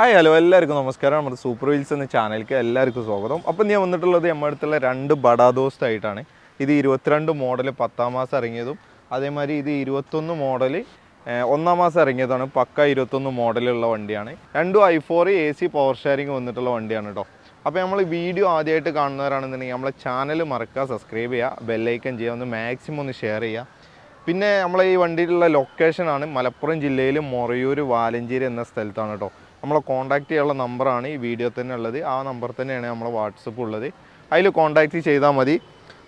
Hi hello എല്ലാവർക്കും നമസ്കാരം. നമ്മുടെ സൂപ്പർ വീൽസ് എന്ന ചാനലിലേക്ക് എല്ലാവർക്കും സ്വാഗതം. അപ്പം ഞാൻ വന്നിട്ടുള്ളത് നമ്മുടെ അടുത്തുള്ള രണ്ട് ബഡാദോസ്റ്റ് ആയിട്ടാണ്. ഇത് ഇരുപത്തിരണ്ട് മോഡൽ പത്താം മാസം ഇറങ്ങിയതും അതേമാതിരി ഇത് ഇരുപത്തൊന്ന് മോഡൽ ഒന്നാം മാസം ഇറങ്ങിയതാണ്. പക്ക ഇരുപത്തൊന്ന് മോഡലുള്ള വണ്ടിയാണ്. രണ്ടും I four A C power sharing വന്നിട്ടുള്ള വണ്ടിയാണ് കേട്ടോ അപ്പോൾ നമ്മൾ വീഡിയോ ആദ്യമായിട്ട് കാണുന്നവരാണെന്നുണ്ടെങ്കിൽ നമ്മളെ ചാനൽ മറക്കുക സബ്സ്ക്രൈബ് ചെയ്യുക ബെല്ലൈക്കൻ ചെയ്യുക ഒന്ന് മാക്സിമം ഒന്ന് ഷെയർ ചെയ്യുക. പിന്നെ നമ്മളെ ഈ വണ്ടിയിലുള്ള ലൊക്കേഷനാണ് മലപ്പുറം ജില്ലയിൽ മൊറയൂർ വാലഞ്ചേരി എന്ന സ്ഥലത്താണ് കേട്ടോ നമ്മളെ കോൺടാക്റ്റ് ചെയ്യാനുള്ള നമ്പറാണ് ഈ വീഡിയോ തന്നെ ഉള്ളത്. ആ നമ്പർ തന്നെയാണ് നമ്മളെ വാട്സപ്പ് ഉള്ളത്. അതിൽ കോൺടാക്റ്റ് ചെയ്താൽ മതി.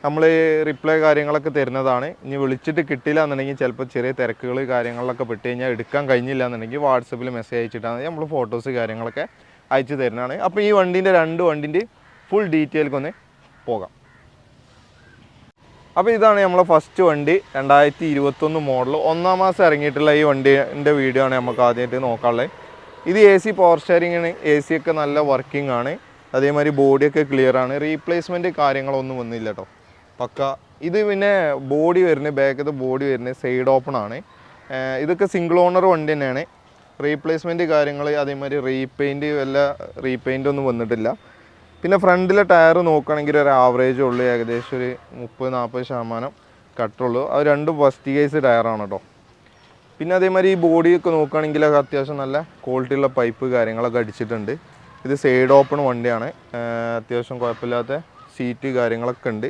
നമ്മൾ റിപ്ലൈ കാര്യങ്ങളൊക്കെ തരുന്നതാണ്. ഇനി വിളിച്ചിട്ട് കിട്ടില്ല എന്നുണ്ടെങ്കിൽ ചിലപ്പോൾ ചെറിയ തിരക്കുകൾ കാര്യങ്ങളിലൊക്കെ പെട്ട് കഴിഞ്ഞാൽ എടുക്കാൻ കഴിഞ്ഞില്ല എന്നുണ്ടെങ്കിൽ വാട്സപ്പിൽ മെസ്സേജ് അയച്ചിട്ടാൽ മതി. നമ്മൾ ഫോട്ടോസ് കാര്യങ്ങളൊക്കെ അയച്ചു തരുന്നതാണ്. അപ്പോൾ ഈ വണ്ടീന്റെ രണ്ട് വണ്ടിന്റെ ഫുൾ ഡീറ്റെയിൽക്കൊന്ന് പോകാം. അപ്പോൾ ഇതാണ് നമ്മളെ ഫസ്റ്റ് വണ്ടി. രണ്ടായിരത്തി ഇരുപത്തൊന്ന് മോഡൽ ഒന്നാം മാസം ഇറങ്ങിയിട്ടുള്ള ഈ വണ്ടീന്റെ വീഡിയോ ആണ് നമുക്ക് ആദ്യമായിട്ട് നോക്കാനുള്ളത്. ഇത് എ സി പവർ സ്റ്റാരിങ് ആണ്. എ സി ഒക്കെ നല്ല വർക്കിംഗ് ആണ്. അതേമാതിരി ബോഡിയൊക്കെ ക്ലിയർ ആണ്. റീപ്ലേസ്മെന്റ് കാര്യങ്ങളൊന്നും വന്നില്ല കേട്ടോ പക്ക. ഇത് പിന്നെ ബോഡി വരുന്നത് ബാക്കത്തെ ബോഡി വരുന്നത് സൈഡ് ഓപ്പൺ ആണ്. ഇതൊക്കെ സിംഗിൾ ഓണർ വണ്ടി തന്നെയാണ്. റീപ്ലേസ്മെന്റ് കാര്യങ്ങൾ അതേമാതിരി റീപെയിന്റ് വല്ല റീപെയിന്റ് ഒന്നും വന്നിട്ടില്ല. പിന്നെ ഫ്രണ്ടിലെ ടയർ നോക്കുകയാണെങ്കിൽ ഒരു ആവറേജ് ഉള്ളൂ. ഏകദേശം ഒരു മുപ്പത് നാൽപ്പത് ശതമാനം കട്ടുള്ളൂ അത് രണ്ടും ഫസ്റ്റ് ഗേസ് ടയറാണ് കേട്ടോ പിന്നെ അതേമാതിരി ഈ ബോഡിയൊക്കെ നോക്കുകയാണെങ്കിൽ അത് അത്യാവശ്യം നല്ല ക്വാളിറ്റി ഉള്ള പൈപ്പ് കാര്യങ്ങളൊക്കെ അടിച്ചിട്ടുണ്ട്. ഇത് സൈഡ് ഓപ്പൺ വണ്ടിയാണ്. അത്യാവശ്യം കുഴപ്പമില്ലാത്ത സീറ്റ് കാര്യങ്ങളൊക്കെ ഉണ്ട്.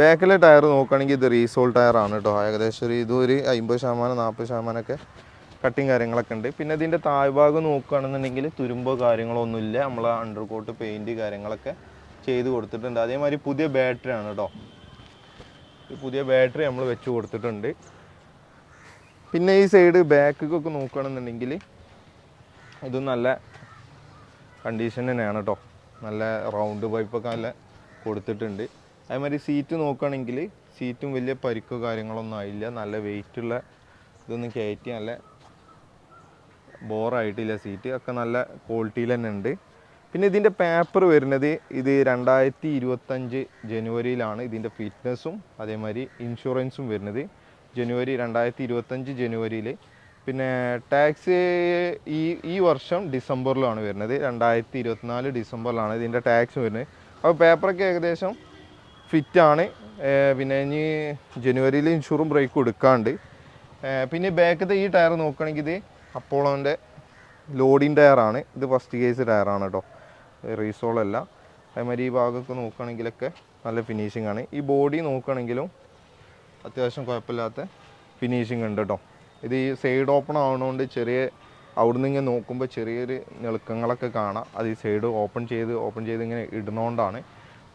ബാക്കിലെ ടയർ നോക്കുകയാണെങ്കിൽ ഇത് റീസോൾ ടയറാണ് കേട്ടോ ഏകദേശം ഒരു ഇതും ഒരു അമ്പത് ശതമാനം നാൽപ്പത് ശതമാനമൊക്കെ കട്ടിങ് കാര്യങ്ങളൊക്കെ ഉണ്ട്. പിന്നെ ഇതിന്റെ താഴ്ഭാഗം നോക്കുകയാണെന്നുണ്ടെങ്കിൽ തുരുമ്പോ കാര്യങ്ങളോ ഒന്നുമില്ല. നമ്മൾ അണ്ടർ കോട്ട് പെയിന്റ് കാര്യങ്ങളൊക്കെ ചെയ്ത് കൊടുത്തിട്ടുണ്ട്. അതേമാതിരി പുതിയ ബാറ്ററി ആണ് കേട്ടോ പുതിയ ബാറ്ററി നമ്മൾ വെച്ച് കൊടുത്തിട്ടുണ്ട്. പിന്നെ ഈ സൈഡ് ബാക്കൊക്കെ നോക്കുകയാണെന്നുണ്ടെങ്കിൽ ഇത് നല്ല കണ്ടീഷൻ തന്നെയാണ് കേട്ടോ നല്ല റൗണ്ട് പൈപ്പൊക്കെ നല്ല കൊടുത്തിട്ടുണ്ട്. അതേമാതിരി സീറ്റ് നോക്കുകയാണെങ്കിൽ സീറ്റും വലിയ പരിക്കോ കാര്യങ്ങളൊന്നും ആയില്ല. നല്ല വെയിറ്റുള്ള ഇതൊന്നും കയറ്റി നല്ല ബോറായിട്ടില്ല സീറ്റ് ഒക്കെ നല്ല ക്വാളിറ്റിയിൽ തന്നെ ഉണ്ട്. പിന്നെ ഇതിന്റെ പേപ്പർ വരുന്നത് ഇത് രണ്ടായിരത്തി ഇരുപത്തഞ്ച് ജനുവരിയിലാണ് ഇതിന്റെ ഫിറ്റ്നസ്സും അതേമാതിരി ഇൻഷുറൻസും വരുന്നത്. ജനുവരി രണ്ടായിരത്തി ഇരുപത്തഞ്ച് ജനുവരിയിൽ. പിന്നെ ടാക്സ് ഈ ഈ വർഷം ഡിസംബറിലാണ് വരുന്നത്. രണ്ടായിരത്തി ഇരുപത്തിനാല് ഡിസംബറിലാണ് ഇതിന്റെ ടാക്സ് വരുന്നത്. അപ്പോൾ പേപ്പറൊക്കെ ഏകദേശം ഫിറ്റാണ്. പിന്നെ ഇനി ജനുവരിയിൽ ഇൻഷുറും ബ്രേക്കും എടുക്കാണ്ട്. പിന്നെ ബാക്കത്തെ ഈ ടയർ നോക്കുകയാണെങ്കിൽ ഇത് അപ്പോളോന്റെ ലോഡിങ് ടയറാണ്. ഇത് ഫസ്റ്റ് കേസ് ടയറാണ് കേട്ടോ. റീസോളല്ല. അതേമാതിരി ഈ ഭാഗമൊക്കെ നോക്കുകയാണെങ്കിലൊക്കെ നല്ല ഫിനിഷിംഗ് ആണ്. ഈ ബോഡി നോക്കുകയാണെങ്കിലും അത്യാവശ്യം കുഴപ്പമില്ലാത്ത ഫിനിഷിങ് ഉണ്ട് കേട്ടോ ഇത് ഈ സൈഡ് ഓപ്പൺ ആവുന്നതുകൊണ്ട് ചെറിയ അവിടുന്ന് ഇങ്ങനെ നോക്കുമ്പോൾ ചെറിയൊരു ഞെളുക്കങ്ങളൊക്കെ കാണാം. അത് ഈ സൈഡ് ഓപ്പൺ ചെയ്ത് ഓപ്പൺ ചെയ്ത് ഇങ്ങനെ ഇടുന്നതുകൊണ്ടാണ്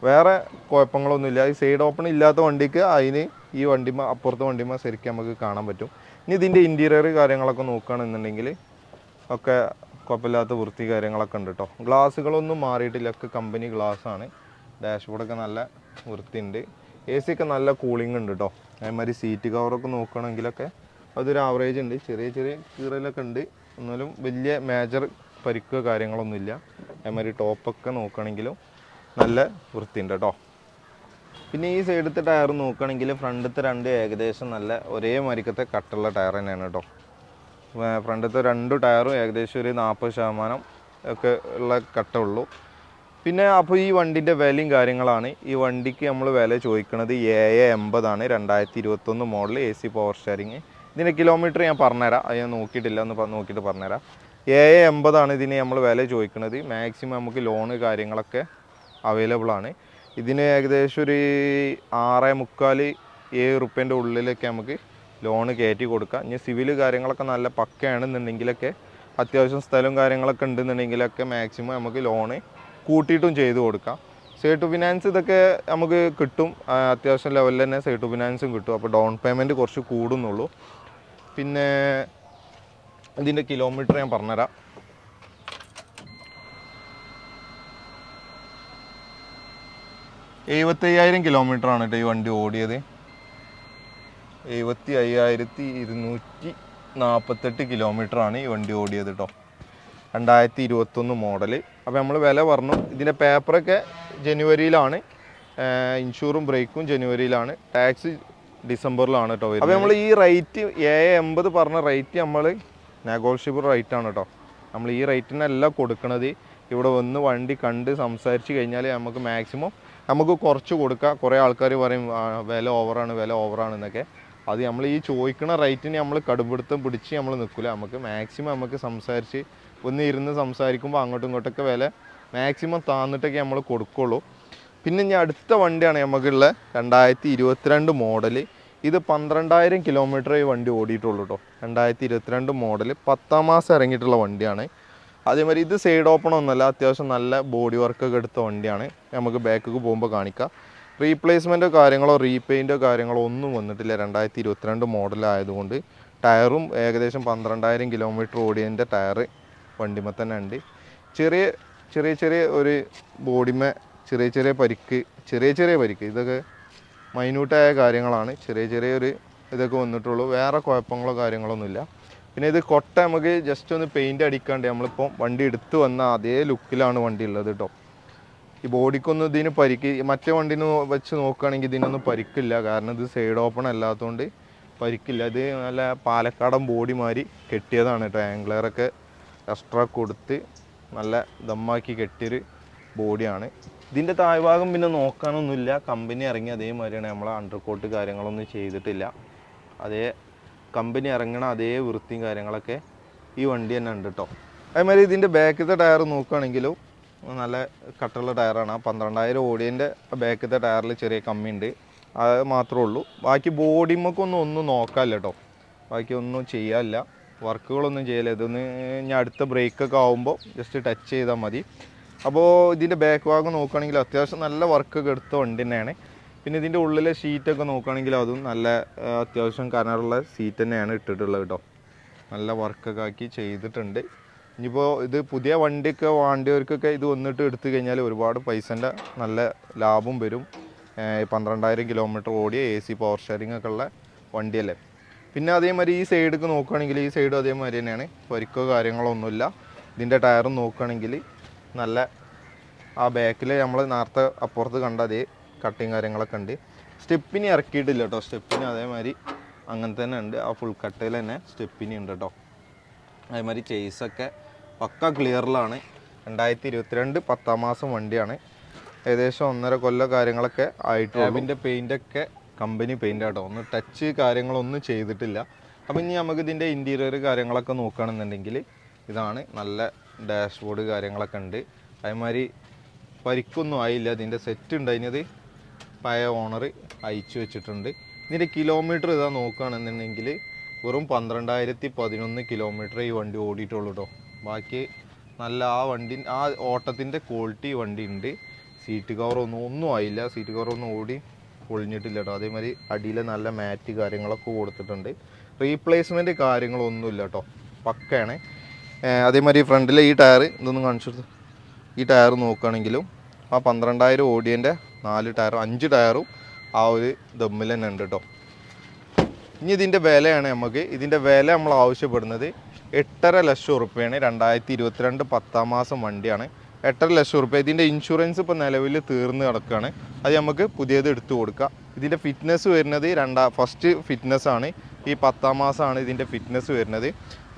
വേറെ കുഴപ്പങ്ങളൊന്നുമില്ല ഈ സൈഡ് ഓപ്പൺ ഇല്ലാത്ത വണ്ടിക്ക് അതിന് ഈ വണ്ടിമ അപ്പുറത്തെ വണ്ടിമ ശരിക്കും നമുക്ക് കാണാൻ പറ്റും. ഇനി ഇതിന്റെ ഇന്റീരിയർ കാര്യങ്ങളൊക്കെ നോക്കുകയാണെന്നുണ്ടെങ്കിൽ ഒക്കെ കുഴപ്പമില്ലാത്ത വൃത്തി കാര്യങ്ങളൊക്കെ ഉണ്ട് കേട്ടോ ഗ്ലാസ്സുകളൊന്നും മാറിയിട്ടില്ല. ഒക്കെ കമ്പനി ഗ്ലാസ്സാണ് ഡാഷ്ബോർഡൊക്കെ നല്ല വൃത്തിയുണ്ട്. എ സി ഒക്കെ നല്ല കൂളിംഗ് ഉണ്ട് കേട്ടോ അതേമാതിരി സീറ്റ് കവറൊക്കെ നോക്കുകയാണെങ്കിലൊക്കെ അതൊരു ആവറേജ് ഉണ്ട്. ചെറിയ ചെറിയ കീറലൊക്കെ ഉണ്ട്. എന്നാലും വലിയ മേജർ പരിക്കോ കാര്യങ്ങളൊന്നുമില്ല. അതേമാതിരി ടോപ്പൊക്കെ നോക്കുകയാണെങ്കിലും നല്ല വൃത്തിയുണ്ട് കേട്ടോ. പിന്നെ ഈ സൈഡത്തെ ടയർ നോക്കുകയാണെങ്കിൽ ഫ്രണ്ടത്തെ രണ്ട് ഏകദേശം നല്ല ഒരേ മരിക്കത്തെ കട്ടുള്ള ടയർ തന്നെയാണ് കേട്ടോ. ഫ്രണ്ടത്തെ രണ്ട് ടയറും ഏകദേശം ഒരു നാൽപ്പത് ശതമാനം ഒക്കെ ഉള്ള കട്ടുള്ളൂ പിന്നെ അപ്പോൾ ഈ വണ്ടിന്റെ വിലയും കാര്യങ്ങളാണ്. ഈ വണ്ടിക്ക് നമ്മൾ വില ചോദിക്കുന്നത് ഏഴ് എൺപതാണ് രണ്ടായിരത്തി ഇരുപത്തൊന്ന് model A C power steering ഇതിന്റെ കിലോമീറ്റർ ഞാൻ പറഞ്ഞുതരാം. അത് ഞാൻ നോക്കിയിട്ടില്ല ഒന്ന് നോക്കിയിട്ട് പറഞ്ഞുതരാം. ഏഴ് എൺപതാണ് ഇതിന് നമ്മൾ വില ചോദിക്കുന്നത് മാക്സിമം നമുക്ക് ലോണ് കാര്യങ്ങളൊക്കെ അവൈലബിൾ ആണ്. ഇതിന് ഏകദേശം ഒരു ആറ് മുക്കാൽ ഏഴ് റുപ്യന്റെ ഉള്ളിലൊക്കെ നമുക്ക് ലോണ് കയറ്റി കൊടുക്കാം. ഇനി സിവിൽ കാര്യങ്ങളൊക്കെ നല്ല പക്കയാണെന്നുണ്ടെങ്കിലൊക്കെ അത്യാവശ്യം സ്ഥലവും കാര്യങ്ങളൊക്കെ ഉണ്ടെന്നുണ്ടെങ്കിലൊക്കെ മാക്സിമം നമുക്ക് ലോണ് കൂട്ടിയിട്ടും ചെയ്തു കൊടുക്കാം. സേട്ടു ഫിനാൻസ് ഇതൊക്കെ നമുക്ക് കിട്ടും. അത്യാവശ്യം ലെവലിൽ തന്നെ സേട്ടു ഫിനാൻസും കിട്ടും. അപ്പോൾ ഡൗൺ പേയ്മെന്റ് കുറച്ച് കൂടുന്നുള്ളൂ. പിന്നെ ഇതിന്റെ കിലോമീറ്റർ ഞാൻ പറഞ്ഞുതരാം. എഴുപത്തയ്യായിരം കിലോമീറ്റർ ആണ് കേട്ടോ ഈ വണ്ടി ഓടിയത്. എഴുപത്തി അയ്യായിരത്തി ഇരുന്നൂറ്റി നാൽപ്പത്തെട്ട് കിലോമീറ്റർ ആണ് ഈ വണ്ടി ഓടിയത് കേട്ടോ രണ്ടായിരത്തി ഇരുപത്തൊന്ന് മോഡൽ അപ്പോൾ നമ്മൾ വില പറഞ്ഞു. ഇതിന്റെ പേപ്പറൊക്കെ ജനുവരിയിലാണ്. ഇൻഷൂറും ബ്രേക്കും ജനുവരിയിലാണ്. ടാക്സ് ഡിസംബറിലാണ് കേട്ടോ അപ്പോൾ നമ്മൾ ഈ റേറ്റ് ഏ എൺപത് പറഞ്ഞ റേറ്റ് നമ്മൾ നെഗോഷ്യബിൾ റേറ്റ് ആണ് കേട്ടോ നമ്മൾ ഈ റേറ്റിനല്ല കൊടുക്കണത്. ഇവിടെ വന്ന് വണ്ടി കണ്ട് സംസാരിച്ച് കഴിഞ്ഞാൽ നമുക്ക് മാക്സിമം നമുക്ക് കുറച്ച് കൊടുക്കാം. കുറേ ആൾക്കാർ പറയും "ആ, വില ഓവറാണ് വില ഓവറാണ് എന്നൊക്കെ. അത് നമ്മൾ ഈ ചോദിക്കുന്ന റേറ്റിന് നമ്മൾ കടുപിടുത്തം പിടിച്ച് നമ്മൾ നിൽക്കില്ല നമുക്ക് മാക്സിമം നമുക്ക് സംസാരിച്ച് ഒന്ന് ഇരുന്ന് സംസാരിക്കുമ്പോൾ അങ്ങോട്ടും ഇങ്ങോട്ടൊക്കെ വില മാക്സിമം താന്നിട്ടൊക്കെ നമ്മൾ കൊടുക്കുള്ളൂ. പിന്നെ ഇനി അടുത്ത വണ്ടിയാണ് നമുക്കുള്ള രണ്ടായിരത്തി ഇരുപത്തിരണ്ട് മോഡൽ ഇത് പന്ത്രണ്ടായിരം കിലോമീറ്റർ ഈ വണ്ടി ഓടിയിട്ടുള്ളൂ കേട്ടോ രണ്ടായിരത്തി ഇരുപത്തിരണ്ട് മോഡൽ പത്താം മാസം ഇറങ്ങിയിട്ടുള്ള വണ്ടിയാണ്. അതേമാതിരി ഇത് സൈഡ് ഓപ്പൺ ഒന്നുമല്ല അത്യാവശ്യം നല്ല ബോഡി വർക്കൊക്കെ എടുത്ത വണ്ടിയാണ്. നമുക്ക് ബാക്കൊക്കെ പോകുമ്പോൾ കാണിക്കാം. റീപ്ലേസ്മെന്റോ കാര്യങ്ങളോ റീപെയിന്റോ കാര്യങ്ങളോ ഒന്നും വന്നിട്ടില്ല രണ്ടായിരത്തി ഇരുപത്തിരണ്ട് മോഡലായതുകൊണ്ട് ടയറും ഏകദേശം പന്ത്രണ്ടായിരം കിലോമീറ്റർ ഓടിയതിന്റെ ടയറ് വണ്ടിമേ തന്നെ ഉണ്ട് ചെറിയ ചെറിയ ചെറിയ ഒരു ബോഡിമേ ചെറിയ ചെറിയ പരിക്ക് ചെറിയ ചെറിയ പരിക്ക്. ഇതൊക്കെ മൈന്യൂട്ടായ കാര്യങ്ങളാണ്. ചെറിയ ചെറിയ ഒരു ഇതൊക്കെ വന്നിട്ടുള്ളൂ. വേറെ കുഴപ്പങ്ങളോ കാര്യങ്ങളൊന്നുമില്ല. പിന്നെ ഇത് കൊട്ട നമുക്ക് ജസ്റ്റ് ഒന്ന് പെയിന്റ് അടിക്കാണ്ട് നമ്മളിപ്പോൾ വണ്ടി എടുത്ത് വന്ന അതേ ലുക്കിലാണ് വണ്ടി ഉള്ളത് കേട്ടോ ഈ ബോഡിക്കൊന്നും ഇതിന് പരിക്ക് മറ്റേ വണ്ടിന്ന് വെച്ച് നോക്കുകയാണെങ്കിൽ ഇതിനൊന്നും പരിക്കില്ല. കാരണം ഇത് സൈഡ് ഓപ്പൺ അല്ലാത്തതുകൊണ്ട് പരിക്കില്ല. ഇത് നല്ല പാലക്കാടൻ ബോഡി മാതിരി കെട്ടിയതാണ് കേട്ടോ ആംഗ്ലറൊക്കെ എക്സ്ട്രാ കൊടുത്ത് നല്ല ദമ്മാക്കി കെട്ടിയൊരു ബോഡിയാണ്. ഇതിന്റെ താഴ്ഭാഗം പിന്നെ നോക്കാനൊന്നുമില്ല. കമ്പനി ഇറങ്ങി അതേമാതിരിയാണ്. നമ്മൾ അണ്ടർ കോട്ട് കാര്യങ്ങളൊന്നും ചെയ്തിട്ടില്ല. അതേ കമ്പനി ഇറങ്ങണ അതേ വൃത്തിയും കാര്യങ്ങളൊക്കെ ഈ വണ്ടി തന്നെ ഉണ്ട് കേട്ടോ അതേമാതിരി ഇതിന്റെ ബാക്കിലത്തെ ടയർ നോക്കുകയാണെങ്കിലും നല്ല കട്ടുള്ള ടയറാണ് ആ പന്ത്രണ്ടായിരം ഓടിയന്റെ ബാക്കിലത്തെ ടയറിൽ ചെറിയ കമ്മിയുണ്ട് അത് മാത്രമേ ഉള്ളൂ. ബാക്കി ബോഡിമൊക്കെ ഒന്നും നോക്കാമല്ലോ കേട്ടോ ബാക്കി ഒന്നും ചെയ്യാനില്ല. വർക്കുകളൊന്നും ചെയ്യില്ല? ഇതൊന്ന് ഇനി അടുത്ത ബ്രേക്കൊക്കെ ആകുമ്പോൾ ജസ്റ്റ് ടച്ച് ചെയ്താൽ മതി. അപ്പോൾ ഇതിന്റെ ബാക്ക് ഭാഗം നോക്കുകയാണെങ്കിൽ അത്യാവശ്യം നല്ല വർക്കൊക്കെ എടുത്ത വണ്ടി തന്നെയാണ്. പിന്നെ ഇതിന്റെ ഉള്ളിലെ ഷീറ്റൊക്കെ നോക്കുകയാണെങ്കിൽ അതും നല്ല അത്യാവശ്യം കനറുള്ള സീറ്റ് തന്നെയാണ് ഇട്ടിട്ടുള്ളത് കേട്ടോ നല്ല വർക്കൊക്കെ ആക്കി ചെയ്തിട്ടുണ്ട്. ഇനിയിപ്പോൾ ഇത് പുതിയ വണ്ടിയൊക്കെ വാണ്ടിയവർക്കൊക്കെ ഇത് വന്നിട്ട് എടുത്തു കഴിഞ്ഞാൽ ഒരുപാട് പൈസന്റെ നല്ല ലാഭം വരും. പന്ത്രണ്ടായിരം കിലോമീറ്റർ ഓടിയ എ സി പവർ ഷെയറിംഗ് ഒക്കെ ഉള്ള വണ്ടിയല്ലേ? പിന്നെ അതേമാതിരി ഈ സൈഡൊക്കെ നോക്കുകയാണെങ്കിൽ ഈ സൈഡും അതേമാതിരി തന്നെയാണ്. പരിക്കോ കാര്യങ്ങളോ ഒന്നുമില്ല. ഇതിന്റെ ടയറും നോക്കുകയാണെങ്കിൽ നല്ല ആ ബാക്കിൽ നമ്മൾ നേരത്തെ അപ്പുറത്ത് കണ്ട അതേ കട്ടിങ് കാര്യങ്ങളൊക്കെ ഉണ്ട്. സ്റ്റെപ്പിനി ഇറക്കിയിട്ടില്ല കേട്ടോ സ്റ്റെപ്പിന് അതേമാതിരി അങ്ങനെ തന്നെ ഉണ്ട്. ആ ഫുൾ കട്ടയിൽ തന്നെ സ്റ്റെപ്പിനി ഉണ്ട് കേട്ടോ അതേമാതിരി ചേസൊക്കെ പക്ക ക്ലിയറിലാണ് രണ്ടായിരത്തി ഇരുപത്തിരണ്ട് പത്താം മാസം വണ്ടിയാണ്. ഏകദേശം ഒന്നര കൊല്ലം കാര്യങ്ങളൊക്കെ ആയിട്ട് അതിന്റെ പെയിന്റൊക്കെ കമ്പനി പെയിന്റ് ആട്ടോ. ഒന്ന് ടച്ച് കാര്യങ്ങളൊന്നും ചെയ്തിട്ടില്ല. അപ്പം ഇനി നമുക്ക് ഇതിന്റെ ഇന്റീരിയർ കാര്യങ്ങളൊക്കെ നോക്കുകയാണെന്നുണ്ടെങ്കിൽ ഇതാണ് നല്ല ഡാഷ്ബോർഡ് കാര്യങ്ങളൊക്കെ ഉണ്ട്. അതേമാതിരി പരിക്കൊന്നും ആയില്ല. ഇതിന്റെ സെറ്റ് ഉണ്ടായിരുന്നത് പഴയ ഓണർ അയച്ചു വെച്ചിട്ടുണ്ട്. ഇതിന്റെ കിലോമീറ്റർ ഇതാ നോക്കുകയാണെന്നുണ്ടെങ്കിൽ വെറും പന്ത്രണ്ടായിരത്തി പതിനൊന്ന് കിലോമീറ്റർ ഈ വണ്ടി ഓടിയിട്ടുള്ളൂ കേട്ടോ ബാക്കി നല്ല ആ വണ്ടി ആ ഓട്ടത്തിന്റെ ക്വാളിറ്റി വണ്ടി ഉണ്ട്. സീറ്റ് കവറൊന്നും ഒന്നും ആയില്ല. സീറ്റ് കവറൊന്നും ഓടി പൊളിഞ്ഞിട്ടില്ല കേട്ടോ അതേമാതിരി അടിയിൽ നല്ല മാറ്റ് കാര്യങ്ങളൊക്കെ കൊടുത്തിട്ടുണ്ട്. റീപ്ലേസ്മെന്റ് കാര്യങ്ങളൊന്നുമില്ല കേട്ടോ പക്കയാണ് അതേമാതിരി ഫ്രണ്ടിലെ ഈ ടയർ ഇതൊന്നും കാണിച്ചു ഈ ടയർ നോക്കുകയാണെങ്കിലും ആ പന്ത്രണ്ടായിരം ഓടിയന്റെ നാല് ടയറും അഞ്ച് ടയറും ആ ഒരു ദമ്മിൽ തന്നെ ഉണ്ട് കേട്ടോ ഇനി ഇതിന്റെ വിലയാണ് നമുക്ക്. ഇതിന്റെ വില നമ്മൾ ആവശ്യപ്പെടുന്നത് എട്ടര ലക്ഷം ഉറുപ്പ്യാണ് രണ്ടായിരത്തി ഇരുപത്തിരണ്ട് പത്താം മാസം വണ്ടിയാണ്. എട്ടര ലക്ഷം റുപ്യ ഇതിന്റെ ഇൻഷുറൻസ് ഇപ്പോൾ നിലവിൽ തീർന്ന് കിടക്കുകയാണ്. അത് നമുക്ക് പുതിയത് എടുത്തു കൊടുക്കാം ഇതിന്റെ ഫിറ്റ്നസ് വരുന്നത് രണ്ടാ ഫസ്റ്റ് ഫിറ്റ്നസ് ആണ്. ഈ പത്താം മാസമാണ് ഇതിന്റെ ഫിറ്റ്നസ് വരുന്നത്.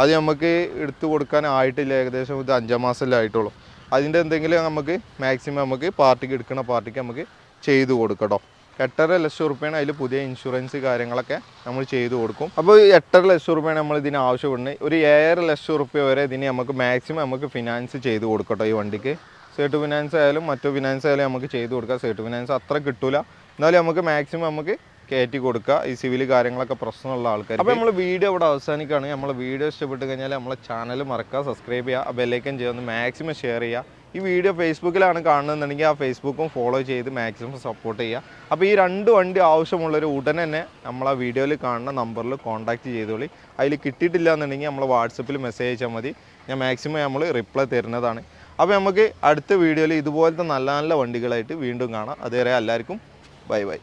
അത് നമുക്ക് എടുത്തു കൊടുക്കാൻ ആയിട്ടില്ല. ഏകദേശം ഇത് അഞ്ചാം മാസമല്ലേ ആയിട്ടുള്ളൂ. അതിന്റെ എന്തെങ്കിലും നമുക്ക് മാക്സിമം നമുക്ക് പാർട്ടിക്ക് എടുക്കുന്ന പാർട്ടിക്ക് നമുക്ക് ചെയ്തു കൊടുക്കട്ടോ എട്ടര ലക്ഷം റുപ്യാണ് അതിൽ പുതിയ ഇൻഷുറൻസ് കാര്യങ്ങളൊക്കെ നമ്മൾ ചെയ്തു കൊടുക്കും. അപ്പോൾ എട്ടര ലക്ഷം റുപ്യാണ് നമ്മൾ ഇതിന് ആവശ്യപ്പെടുന്നത്. ഒരു ഏഴര ലക്ഷം റുപ്യ വരെ ഇതിന് നമുക്ക് മാക്സിമം നമുക്ക് ഫിനാൻസ് ചെയ്ത് കൊടുക്കട്ടോ ഈ വണ്ടിക്ക്. സേട്ട് ഫിനാൻസ് ആയാലും മറ്റു ഫിനാൻസ് ആയാലും നമുക്ക് ചെയ്ത് കൊടുക്കാം. സേട്ട് ഫിനാൻസ് അത്ര കിട്ടൂല. എന്നാലും നമുക്ക് മാക്സിമം നമുക്ക് കയറ്റി കൊടുക്കുക ഈ സിവിൽ കാര്യങ്ങളൊക്കെ പ്രശ്നമുള്ള ആൾക്കാർ അപ്പോൾ നമ്മൾ വീഡിയോ ഇവിടെ അവസാനിക്കുകയാണ്. നമ്മൾ വീഡിയോ ഇഷ്ടപ്പെട്ട് കഴിഞ്ഞാൽ നമ്മളെ ചാനൽ മറക്കുക സബ്സ്ക്രൈബ് ചെയ്യുക ബെല്ലൈക്കൻ ചെയ്യുക മാക്സിമം ഷെയർ ചെയ്യുക. ഈ വീഡിയോ ഫേസ്ബുക്കിലാണ് കാണുന്നുണ്ടെങ്കിൽ ആ ഫേസ്ബുക്കും ഫോളോ ചെയ്ത് മാക്സിമം സപ്പോർട്ട് ചെയ്യുക. അപ്പോൾ ഈ രണ്ട് വണ്ടി ആവശ്യമുള്ളൊരു ഉടനെ തന്നെ നമ്മൾ ആ വീഡിയോയിൽ കാണുന്ന നമ്പറിൽ കോൺടാക്ട് ചെയ്തോളി. അതിൽ കിട്ടിയിട്ടില്ല എന്നുണ്ടെങ്കിൽ നമ്മൾ വാട്സപ്പിൽ മെസ്സേജ് അയച്ചാൽ മതി. ഞാൻ മാക്സിമം നമ്മൾ റിപ്ലൈ തരുന്നതാണ്. അപ്പോൾ നമുക്ക് അടുത്ത വീഡിയോയിൽ ഇതുപോലത്തെ നല്ല നല്ല വണ്ടികളായിട്ട് വീണ്ടും കാണാം. അതുവരെ എല്ലാവർക്കും ബൈ ബൈ